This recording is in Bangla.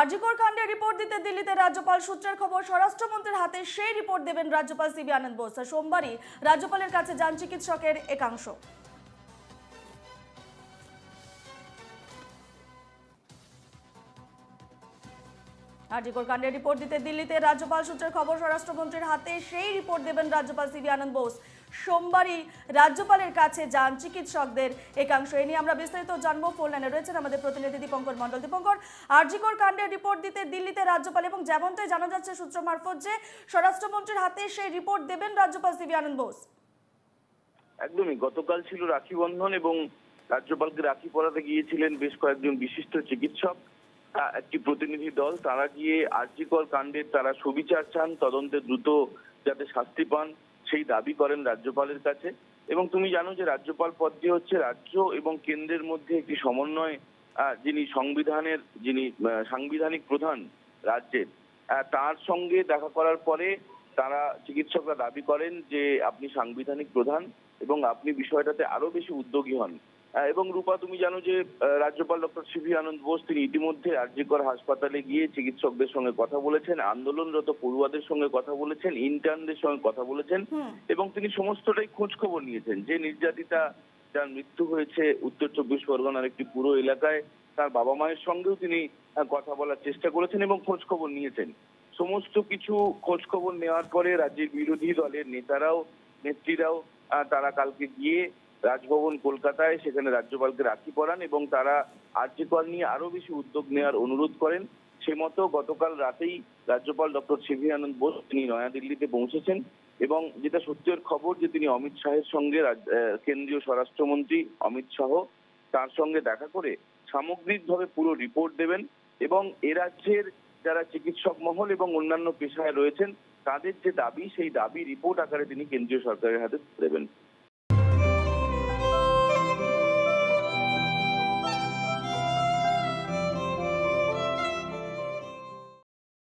আরজিকর কাণ্ডে রিপোর্ট দিতে দিল্লিতে রাজ্যপাল সূত্রের খবর, স্বরাষ্ট্রমন্ত্রীর হাতে সেই রিপোর্ট দেবেন রাজ্যপাল সিবি আনন্দ বোস। সোমবারই রাজ্যপালের কাছে যান চিকিৎসকের একাংশ। আরজিকর কাণ্ডে রিপোর্ট দিতে দিল্লিতে রাজ্যপাল সূত্রের খবর, স্বরাষ্ট্রমন্ত্রীর হাতে সেই রিপোর্ট দেবেন রাজ্যপাল সিবি আনন্দ বোস। সোমবারই রাজ্যপালের কাছে যান চিকিৎসকদের একাংশ। এ নিয়ে আমরা বিস্তারিত জানব। ফোন লাইনে রয়েছেন আমাদের প্রতিনিধি দীপঙ্কর মন্ডল দীপঙ্কর, আরজিকর কাণ্ডের রিপোর্ট দিতে দিল্লিতে রাজ্যপাল এবং যেমনটাই জানা যাচ্ছে সূত্র মারফত যে স্বরাষ্ট্রমন্ত্রীর হাতে সেই রিপোর্ট দেবেন রাজ্যপাল সিবি আনন্দ বোস। একদমই। গতকাল ছিল রাখি বন্ধন এবং রাজ্যপালকে রাখি পরাতে গিয়েছিলেন বেশ কয়েকজন বিশিষ্ট চিকিৎসক। একটি প্রতিনিধি দল। তারা গিয়ে আর্জিকর কাণ্ডের তারা সুবিচার চান। তদন্তে দ্রুত যাতে শাস্তি পান। সেই দাবি করেন রাজ্যপালের কাছে। এবং তুমি জানো যে রাজ্যপাল পদটি হচ্ছে রাজ্য এবং কেন্দ্রের মধ্যে একটি সমন্বয় যিনি সংবিধানের, যিনি সাংবিধানিক প্রধান রাজ্যের। তার সঙ্গে দেখা করার পরে তারা চিকিৎসকরা দাবি করেন যে আপনি সাংবিধানিক প্রধান এবং আপনি বিষয়টাতে আরও বেশি উদ্যোগী হন। এবং রূপা তুমি জানো যে রাজ্যপাল ডক্টর সিভি আনন্দ বোস তিনি ইতিমধ্যে আরজিকর হাসপাতালে গিয়ে চিকিৎসকদের সঙ্গে কথা বলেছেন আন্দোলনরত পড়ুয়াদের সঙ্গে কথা বলেছেন ইন্টার্নদের সঙ্গে কথা বলেছেন এবং তিনি সমস্তটাই খোঁজ খবর নিয়েছেন। যে নির্যাতিতা যার মৃত্যু হয়েছে উত্তর চব্বিশ পরগনার একটি পুরো এলাকায় তার বাবা মায়ের সঙ্গেও তিনি কথা বলার চেষ্টা করেছেন এবং খোঁজ খবর নিয়েছেন। সমস্ত কিছু খোঁজ খবর নেওয়ার পরে রাজ্যের বিরোধী দলের নেতারাও নেত্রীরাও তারা কালকে গিয়ে রাজভবন কলকাতায় সেখানে রাজ্যপালকে রাখি পরান এবং তারা আর্যকল নিয়ে আরও বেশি উদ্যোগ নেওয়ার অনুরোধ করেন। সে মতো গতকাল রাতেই রাজ্যপাল ডক্টর সিভি আনন্দ বোস তিনি নয়াদিল্লিতে পৌঁছেছেন এবং যেটা সত্যের খবর যে তিনি অমিত শাহের সঙ্গে কেন্দ্রীয় স্বরাষ্ট্রমন্ত্রী অমিত শাহ তার সঙ্গে দেখা করে সামগ্রিকভাবে পুরো রিপোর্ট দেবেন এবং এ রাজ্যের যারা চিকিৎসক মহল এবং অন্যান্য পেশায় রয়েছেন তাদের যে দাবি, সেই দাবি রিপোর্ট আকারে তিনি কেন্দ্রীয় সরকারের হাতে দেবেন।